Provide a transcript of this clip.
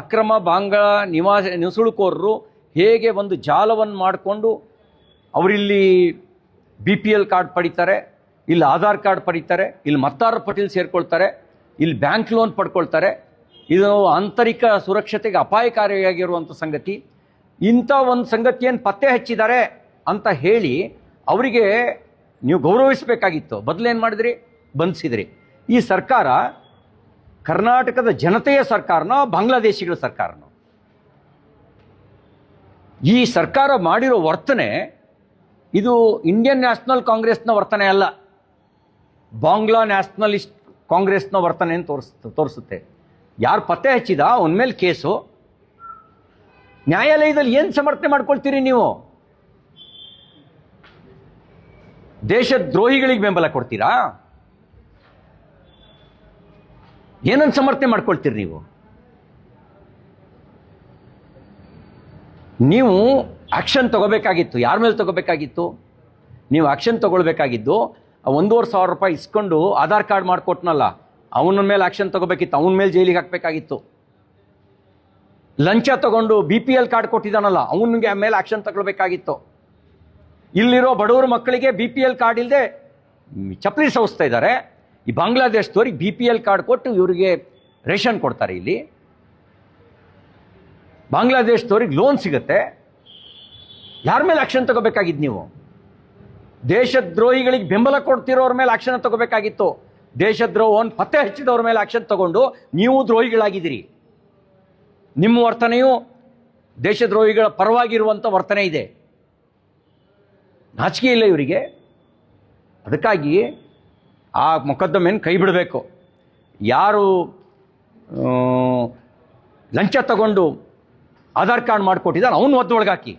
ಅಕ್ರಮ ಬಾಂಗ್ಲ ನಿವಾಸ ನುಸುಳುಕೋರರು ಹೇಗೆ ಒಂದು ಜಾಲವನ್ನು ಮಾಡಿಕೊಂಡು ಅವರಿಲ್ಲಿ ಬಿ ಪಿ ಎಲ್ ಕಾರ್ಡ್ ಪಡಿತಾರೆ, ಇಲ್ಲಿ ಆಧಾರ್ ಕಾರ್ಡ್ ಪಡಿತಾರೆ, ಇಲ್ಲಿ ಮತ್ತಾರ ಪಟೀಲ್ ಸೇರಿಕೊಳ್ತಾರೆ, ಇಲ್ಲಿ ಬ್ಯಾಂಕ್ ಲೋನ್ ಪಡ್ಕೊಳ್ತಾರೆ ಇದು ಆಂತರಿಕ ಸುರಕ್ಷತೆಗೆ ಅಪಾಯಕಾರಿಯಾಗಿರುವಂಥ ಸಂಗತಿ. ಇಂಥ ಒಂದು ಸಂಗತಿಯನ್ನು ಪತ್ತೆ ಹಚ್ಚಿದ್ದಾರೆ ಅಂತ ಹೇಳಿ ಅವರಿಗೆ ನೀವು ಗೌರವಿಸಬೇಕಾಗಿತ್ತು. ಬದಲೇನು ಮಾಡಿದ್ರಿ? ಬಂಧಿಸಿದ್ರಿ. ಈ ಸರ್ಕಾರ ಕರ್ನಾಟಕದ ಜನತೆಯ ಸರ್ಕಾರನೋ, ಬಾಂಗ್ಲಾದೇಶಿಗಳ ಸರ್ಕಾರನೋ. ಈ ಸರ್ಕಾರ ಮಾಡಿರೋ ವರ್ತನೆ, ಇದು ಇಂಡಿಯನ್ ನ್ಯಾಷನಲ್ ಕಾಂಗ್ರೆಸ್ನ ವರ್ತನೆ ಅಲ್ಲ. ಬಾಂಗ್ಲಾ ನ್ಯಾಷನಲಿಸ್ಟ್ ಕಾಂಗ್ರೆಸ್ನ ವರ್ತನೆ ತೋರಿಸ್ ತೋರಿಸುತ್ತೆ. ಯಾರು ಪತ್ತೆ ಹಚ್ಚಿದ? ಅವನ ಮೇಲೆ ಕೇಸು. ನ್ಯಾಯಾಲಯದಲ್ಲಿ ಏನು ಸಮರ್ಥನೆ ಮಾಡ್ಕೊಳ್ತೀರಿ ನೀವು? ದೇಶದ್ರೋಹಿಗಳಿಗೆ ಬೆಂಬಲ ಕೊಡ್ತೀರಾ? ಏನನ್ನು ಸಮರ್ಥನೆ ಮಾಡ್ಕೊಳ್ತೀರಿ ನೀವು? ನೀವು ಆಕ್ಷನ್ ತಗೋಬೇಕಾಗಿತ್ತು. ಯಾರ ಮೇಲೆ ತಗೋಬೇಕಾಗಿತ್ತು? ನೀವು ಆಕ್ಷನ್ ತಗೊಳ್ಬೇಕಾಗಿದ್ದು ಒಂದೂವರೆ ಸಾವಿರ ರೂಪಾಯಿ ಇಸ್ಕೊಂಡು ಆಧಾರ್ ಕಾರ್ಡ್ ಮಾಡಿಕೊಟ್ನಲ್ಲ, ಅವನ ಮೇಲೆ ಆಕ್ಷನ್ ತಗೋಬೇಕಿತ್ತು, ಅವನ ಮೇಲೆ ಜೈಲಿಗೆ ಹಾಕಬೇಕಾಗಿತ್ತು. ಲಂಚ ತಗೊಂಡು ಬಿ ಪಿ ಎಲ್ ಕಾರ್ಡ್ ಕೊಟ್ಟಿದ್ದಾನಲ್ಲ, ಅವನಿಗೆ ಮೇಲೆ ಆಕ್ಷನ್ ತಗೊಳ್ಬೇಕಾಗಿತ್ತು. ಇಲ್ಲಿರೋ ಬಡವರ ಮಕ್ಕಳಿಗೆ ಬಿ ಪಿ ಎಲ್ ಕಾರ್ಡ್ ಇಲ್ಲದೆ ಚಪ್ಪಲಿ ಸವಿಸ್ತಾ ಇದ್ದಾರೆ. ಈ ಬಾಂಗ್ಲಾದೇಶದವ್ರಿಗೆ ಬಿ ಪಿ ಎಲ್ ಕಾರ್ಡ್ ಕೊಟ್ಟು ಇವರಿಗೆ ರೇಷನ್ ಕೊಡ್ತಾರೆ ಇಲ್ಲಿ. ಬಾಂಗ್ಲಾದೇಶದವ್ರಿಗೆ ಲೋನ್ ಸಿಗುತ್ತೆ. ಯಾರ ಮೇಲೆ ಆಕ್ಷನ್ ತಗೋಬೇಕಾಗಿದ್ದು ನೀವು? ದೇಶದ್ರೋಹಿಗಳಿಗೆ ಬೆಂಬಲ ಕೊಡ್ತಿರೋರ ಮೇಲೆ ಆಕ್ಷನ್ ತಗೋಬೇಕಾಗಿತ್ತು. ದೇಶದ್ರೋಹವನ್ನು ಪತ್ತೆ ಹಚ್ಚಿದವ್ರ ಮೇಲೆ ಆಕ್ಷನ್ ತಗೊಂಡು ನೀವು ದ್ರೋಹಿಗಳಾಗಿದ್ದೀರಿ. ನಿಮ್ಮ ವರ್ತನೆಯು ದೇಶದ್ರೋಹಿಗಳ ಪರವಾಗಿರುವಂಥ ವರ್ತನೆ ಇದೆ. ನಾಚಿಕೆ ಇಲ್ಲ ಇವರಿಗೆ. ಅದಕ್ಕಾಗಿ ಆ ಮೊಕದ್ದಮೆಯನ್ನು ಕೈ ಬಿಡಬೇಕು. ಯಾರು ಲಂಚ ತಗೊಂಡು ಆಧಾರ್ ಕಾರ್ಡ್ ಮಾಡಿಕೊಟ್ಟಿದ್ದಾನೆ ಅವನು ಒದ್ದೊಳಗಾಕಿ